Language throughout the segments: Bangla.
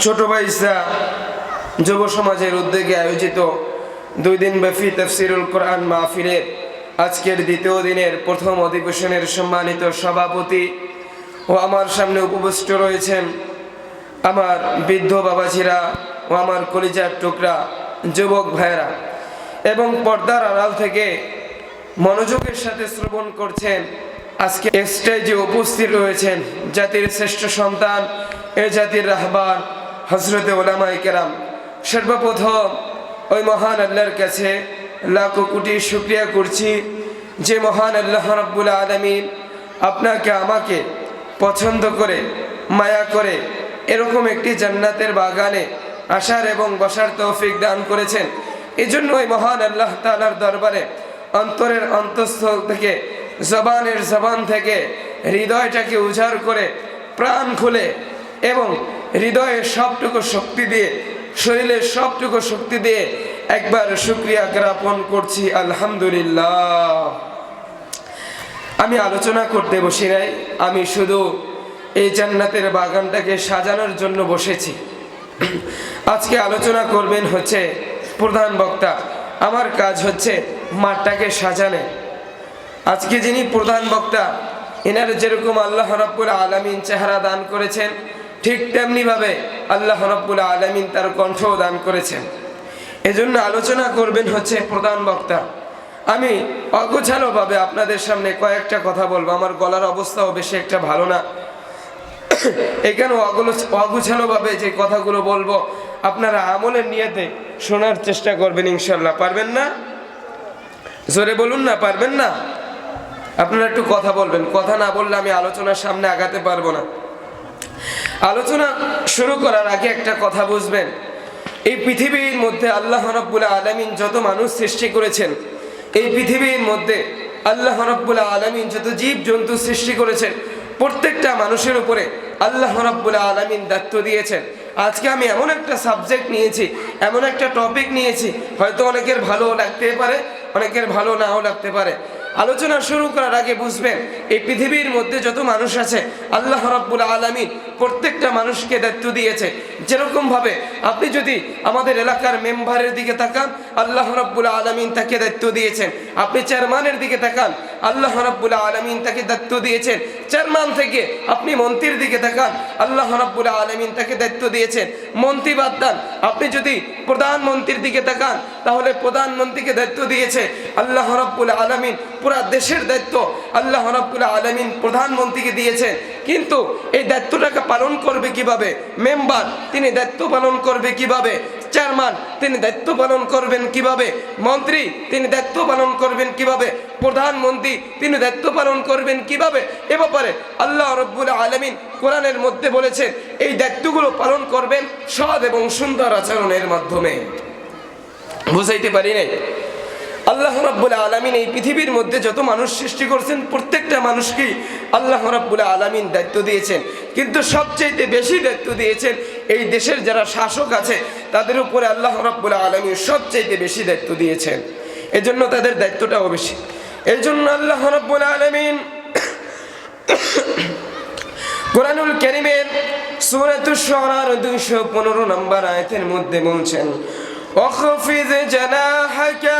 ছোট ভাইসা যুব সমাজের উদ্যোগে আয়োজিত দুই দিন ব্যাপী তফসিরুল কোরআন মাহফিলের আজকের দ্বিতীয় দিনের প্রথম অধিবেশনের সম্মানিত সভাপতি ও আমার সামনে উপবিষ্ট রয়েছেন আমার বৃদ্ধ বাবাজিরা ও আমার কলিজার টুকরা যুবক ভাইয়েরা এবং পর্দার আড়াল থেকে মনোযোগের সাথে শ্রবণ করছেন আজকে স্টেজে উপস্থিত রয়েছেন জাতির শ্রেষ্ঠ সন্তান, এ জাতির রাহবার হজরতে ওলামাই কেরাম, সর্বপ্রথম ওই মহান আল্লাহর কাছে লাখো কোটি শুক্রিয়া করছি যে মহান আল্লাহ রব্বুল আলমিন আপনাকে, আমাকে পছন্দ করে, মায়া করে এরকম একটি জান্নাতের বাগানে আসার এবং বসার তৌফিক দান করেছেন। এজন্য ওই মহান আল্লাহ তালার দরবারে অন্তরের অন্তঃস্থল থেকে, জবানের জবান থেকে, হৃদয়টাকে উজাড় করে প্রাণ খুলে এবং হৃদয়ের সবটুকু শক্তি দিয়ে শরীরের সবটুকু শক্তি দিয়ে একবার শুক্রিয়া জ্ঞাপন করছি, আলহামদুলিল্লাহ। আমি আলোচনা করতে বসি নাই, আমি শুধু এই জান্নাতের বাগানটাকে সাজানোর জন্য বসেছি। আজকে আলোচনা করবেন হচ্ছে প্রধান বক্তা, আমার কাজ হচ্ছে মাঠটাকে সাজানে। আজকে যিনি প্রধান বক্তা, এনার যেরকম আল্লাহ রব্বুল আলমিন চেহারা দান করেছেন ঠিক তেমনিভাবে আল্লাহ রব্বুল আলমিন তার কণ্ঠও দান করেছেন। এজন্য আলোচনা করবেন হচ্ছে প্রধান বক্তা। আমি অগোছালোভাবে আপনাদের সামনে কয়েকটা কথা বলব। আমার গলার অবস্থাও বেশি একটা ভালো না। এখানে অগুছালোভাবে যে কথাগুলো বলব, আপনারা আমলের নিয়েতে শোনার চেষ্টা করবেন ইনশাল্লাহ পারবেন না? জোরে বলুন না, পারবেন না? আপনারা একটু কথা বলবেন। কথা না বললে আমি আলোচনার সামনে আগাতে পারব না। আলোচনা শুরু করার আগে একটা কথা বুঝবেন। এই পৃথিবীর মধ্যে আল্লাহ রব্বুল আলমিন যত মানুষ সৃষ্টি করেছেন, এই পৃথিবীর মধ্যে আল্লাহ রব্বুল আলমিন যত জীব জন্তু সৃষ্টি করেছেন, প্রত্যেকটা মানুষের উপরে আল্লাহ রব্বুল আলমিন দায়িত্ব দিয়েছেন। আজকে আমি এমন একটা সাবজেক্ট নিয়েছি, এমন একটা টপিক নিয়েছি, হয়তো অনেকের ভালো লাগতে পারে, অনেকের ভালো নাও লাগতে পারে। আলোচনা শুরু করার আগে বুঝবেন, এই পৃথিবীর মধ্যে যত মানুষ আছে, আল্লাহ রাব্বুল আলমিন প্রত্যেকটা মানুষকে দায়িত্ব দিয়েছে। যেরকমভাবে আপনি যদি আমাদের এলাকার মেম্বারের দিকে তাকান, আল্লাহ রাব্বুল আলমিন তাকে দায়িত্ব দিয়েছেন। আপনি চেয়ারম্যানের দিকে তাকান আল্লাহ রব্বুল আলমিন তাকে দায়িত্ব দিয়েছেন। চেয়ারম্যান থেকে আপনি মন্ত্রীর দিকে তাকান, আল্লাহ রব্বুল আলমিন তাকে দায়িত্ব দিয়েছেন। মন্ত্রী বাদ দান, আপনি যদি প্রধানমন্ত্রীর দিকে তাকান, তাহলে প্রধানমন্ত্রীকে দায়িত্ব দিয়েছে আল্লাহ রব্বুল আলমিন, পুরা দেশের দায়িত্ব আল্লাহ রব্বুল আলমিন প্রধানমন্ত্রীকে দিয়েছেন। কিন্তু এই দায়িত্বটাকে পালন করবে কীভাবে? মেম্বার, তিনি দায়িত্ব পালন করবে কীভাবে? চেয়ারম্যান, তিনি দায়িত্ব পালন করবেন কীভাবে? মন্ত্রী, তিনি দায়িত্ব পালন করবেন কীভাবে? প্রধানমন্ত্রী, তিনি দায়িত্ব পালন করবেন কীভাবে? এ ব্যাপারে আল্লাহ রব্বুল আলমিন কোরআনের মধ্যে বলেছেন, এই দায়িত্বগুলো পালন করবেন সৎ এবং সুন্দর আচরণের মাধ্যমে। বুঝাইতে পারি নাই? আল্লাহ রাব্বুল আলমিন এই পৃথিবীর মধ্যে যত মানুষ সৃষ্টি করছেন, প্রত্যেকটা মানুষকেই আল্লাহ রাব্বুল আলমিন দায়িত্ব দিয়েছেন। কিন্তু সবচেয়ে বেশি দায়িত্ব দিয়েছেন এই দেশের যারা শাসক আছে, তাদের উপরে আল্লাহ রাব্বুল আলমিন সবচেয়ে বেশি দায়িত্ব দিয়েছেন। এজন্য তাদের দায়িত্বটাও বেশি। এই জন্য আল্লাহ রাব্বুল আলমিন কোরআনুল করিমের সুরাতুল শরার দুইশো পনেরো নম্বর আয়তের মধ্যে বলছেন অখফিজ জানাহাকা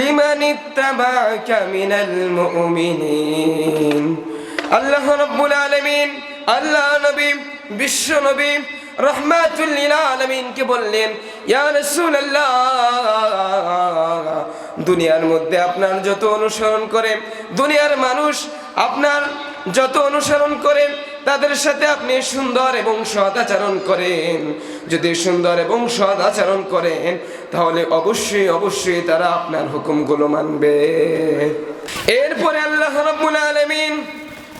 লিমান ইত্তাবাআকা মিনাল মুমিনিন। আল্লাহ রাব্বুল আলামিন আল্লাহ নবী, বিশ্ব নবী রহমাতুল্লিল আলমিনকে বললেন দুনিয়ার মধ্যে আপনার যত অনুসরণ করে, দুনিয়ার মানুষ আপনার যত অনুসরণ করেন তাদের সাথে আপনি সুন্দর এবং সৎ আচরণ করেন। যদি সুন্দর এবং সৎ আচরণ করেন, তাহলে অবশ্যই অবশ্যই তারা আপনার হুকুমগুলো মানবে। এরপরে আল্লাহ রাব্বুল আলামিন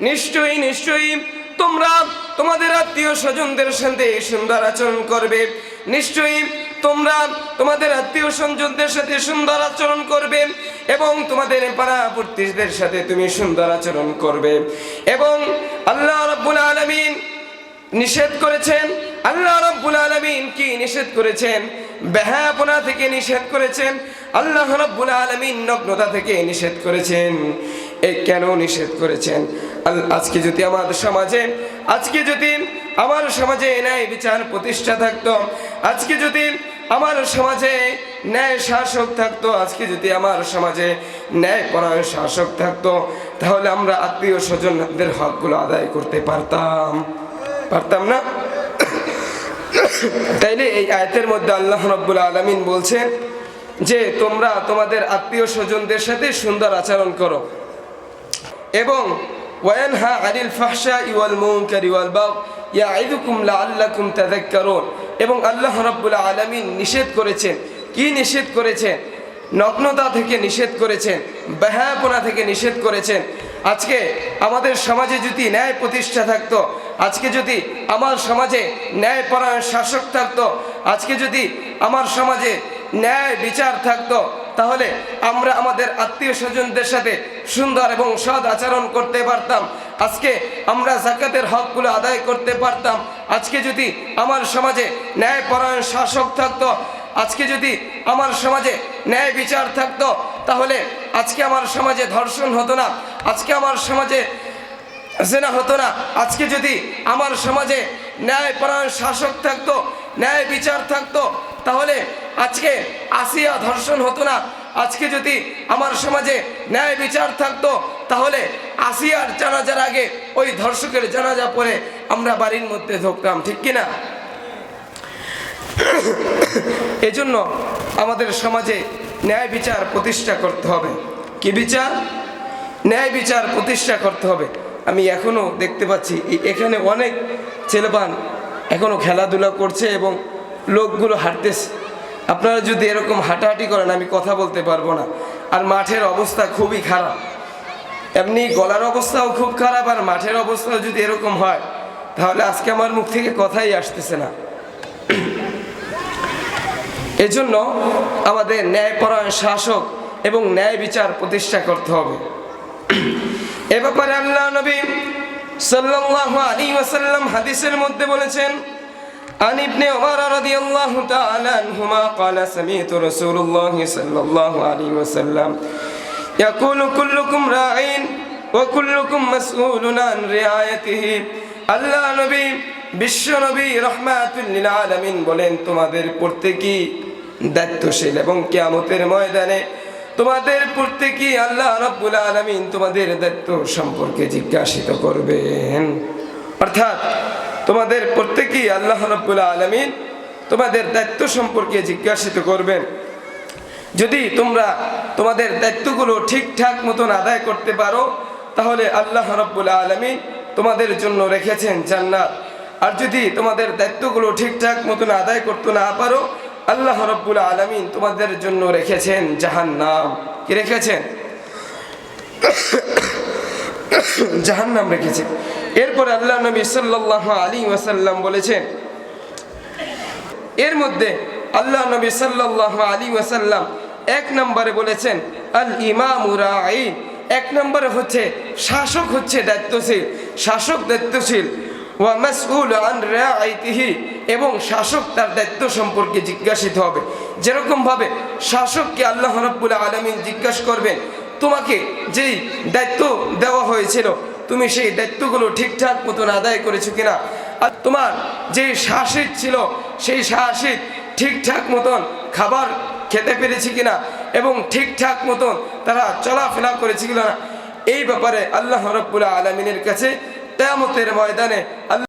নিশ্চয়ই নিশ্চয়ই। তোমরা তোমাদের আত্মীয় স্বজনদের সাথে সুন্দর আচরণ করবে। নিশ্চয়ই তোমরা তোমাদের আত্মীয় স্বজনদের সাথে সুন্দর আচরণ করবে এবং তোমাদের পাড়া প্রতিবেশীদের সাথে তুমি সুন্দর আচরণ করবে। এবং আল্লাহ রাব্বুল আলমিন নিষেধ করেছেন, আল্লাহ রাব্বুল আলামিন কি নিষেধ করেছেন? বেহাপনা থেকে নিষেধ করেছেন, আল্লাহ রাব্বুল আলমিন নগ্নতা থেকে নিষেধ করেছেন। এ কেন নিষেধ করেছেন? আজকে যদি আমার সমাজে, আজকে যদি আমার সমাজে ন্যায় বিচার প্রতিষ্ঠা থাকতো, আজকে যদি আমার সমাজে ন্যায় শাসক থাকতো, আজকে যদি আমার সমাজে ন্যায় পরায়ণ শাসক থাকতো, তাহলে আমরা আত্মীয় স্বজনদের হকগুলো আদায় করতে পারতাম। পারতাম না? তাইলে এই আয়তের মধ্যে আল্লাহ রব্বুল আলমিন বলছেন যে, তোমরা তোমাদের আত্মীয় স্বজনদের সাথে সুন্দর আচরণ করো এবং ফাহশা ইওয়াল মুনকারি ওয়াল বাগ ইয়াইদুকুম লাআল্লাকুম তাযাক্কারুন এবং আল্লাহ রাব্বুল আলামিন নিষেধ করেছেন। কি নিষেধ করেছেন? নগ্নতা থেকে নিষেধ করেছেন। বেহায়াপনা থেকে নিষেধ করেছেন। আজকে আমাদের সমাজে যদি ন্যায় প্রতিষ্ঠা থাকতো, আজকে যদি আমার সমাজে ন্যায়পরায়ণ শাসক থাকতো, আজকে যদি আমার সমাজে ন্যায় বিচার থাকতো তাহলে আমরা আমাদের আত্মীয় স্বজনদের সাথে সুন্দর এবং সৎ আচরণ করতে পারতাম। আজকে আমরা জাকাতের হকগুলো আদায় করতে পারতাম। আজকে যদি আমার সমাজে ন্যায়পরায়ণ শাসক থাকতো, আজকে যদি আমার সমাজে ন্যায় বিচার থাকতো, তাহলে আজকে আমার সমাজে ধর্ষণ হতো না, আজকে আমার সমাজে জেনা হতো না। আজকে যদি আমার সমাজে ন্যায়পরায়ণ শাসক থাকতো, ন্যায় বিচার থাকতো তাহলে আজকে আসিয়া ধর্ষণ হতো না। আজকে যদি আমার সমাজে ন্যায় বিচার থাকতো, তাহলে আসিয়ার জানাজার আগে ওই ধর্ষকের জানাজা পরে আমরা বাড়ির মধ্যে ঢুকতাম, ঠিক কিনা? এজন্য আমাদের সমাজে ন্যায় বিচার প্রতিষ্ঠা করতে হবে। কি বিচার? ন্যায় বিচার প্রতিষ্ঠা করতে হবে। আমি এখনও দেখতে পাচ্ছি, এখানে অনেক ছেলেপান এখনও খেলাধুলা করছে এবং লোকগুলো হাঁটতেছে। আপনারা যদি এরকম হাঁটাহাঁটি করেন, আমি কথা বলতে পারব না। আর মাঠের অবস্থা খুবই খারাপ। এমনি গলার অবস্থাও খুব খারাপ, আর মাঠের অবস্থাও যদি এরকম হয়, তাহলে আজকে আমার মুখ থেকে কথাই আসতেছে না। এজন্য আমাদের ন্যায়পরায়ণ শাসক এবং ন্যায় বিচার প্রতিষ্ঠা করতে হবে। এ ব্যাপারে আল্লাহ নবী সাল্লাল্লাহু আলাইহি ওয়াসাল্লাম হাদিসের মধ্যে বলেছেন عن ابن عمر رضي الله تعالى عنهما قال سمعت رسول الله صلى الله عليه وسلم يقول كلكم راع وكلكم مسؤول عن رعايته আল্লাহ নবী বিশ্ব নবী রহমাতুল্লিল আলামিন বলেন তোমাদের প্রত্যেকই দায়িত্বশীল এবং কিয়ামতের ময়দানে তোমাদের প্রত্যেকই আল্লাহ রব্বুল আলামিন তোমাদের দায়িত্ব সম্পর্কে জিজ্ঞাসিত করবেন অর্থাৎ তোমাদের প্রত্যেকেই আল্লাহ রব্বুল আলমিন তোমাদের দায়িত্ব সম্পর্কে জিজ্ঞাসিত করবেন। যদি তোমরা তোমাদের দায়িত্বগুলো ঠিকঠাক মতন আদায় করতে পারো, তাহলে আল্লাহ রব্বুল আলমিন তোমাদের জন্য রেখেছেন জান্নাত। আর যদি তোমাদের দায়িত্বগুলো ঠিকঠাক মতন আদায় করতে না পারো, আল্লাহ রব্বুল আলমিন তোমাদের জন্য রেখেছেন জাহান্নাম। কি রেখেছেন? জাহান্নাম রেখেছে। এরপর আল্লাহ নবী সাল্লাল্লাহু আলী ওয়াসাল্লাম বলেছেন, এর মধ্যে আল্লাহ নবী সাল্লাল্লাহু আলী ওয়াসাল্লাম এক নম্বরে বলেছেন, আল ইমামু এক নম্বরে হচ্ছে শাসক হচ্ছে দায়িত্বশীল, শাসক দায়িত্বশীল। এবং শাসক তার দায়িত্ব সম্পর্কে জিজ্ঞাসিত হবে। যেরকম ভাবে শাসককে আল্লাহ রাব্বুল আলামিন জিজ্ঞাসা করবেন তোমাকে যেই দায়িত্ব দেওয়া হয়েছিল, তুমি সেই দায়িত্বগুলো ঠিকঠাক মতন আদায় করেছ কিনা? আর তোমার যে শাসিত ছিল, সেই শাসিত ঠিকঠাক মতন খাবার খেতে পেরেছি কিনা এবং ঠিকঠাক মতন তারা চলাফেরা করেছে কিনা? এই ব্যাপারে আল্লাহ রব্বুল আলমিনের কাছে তেমতের ময়দানে আল্লাহ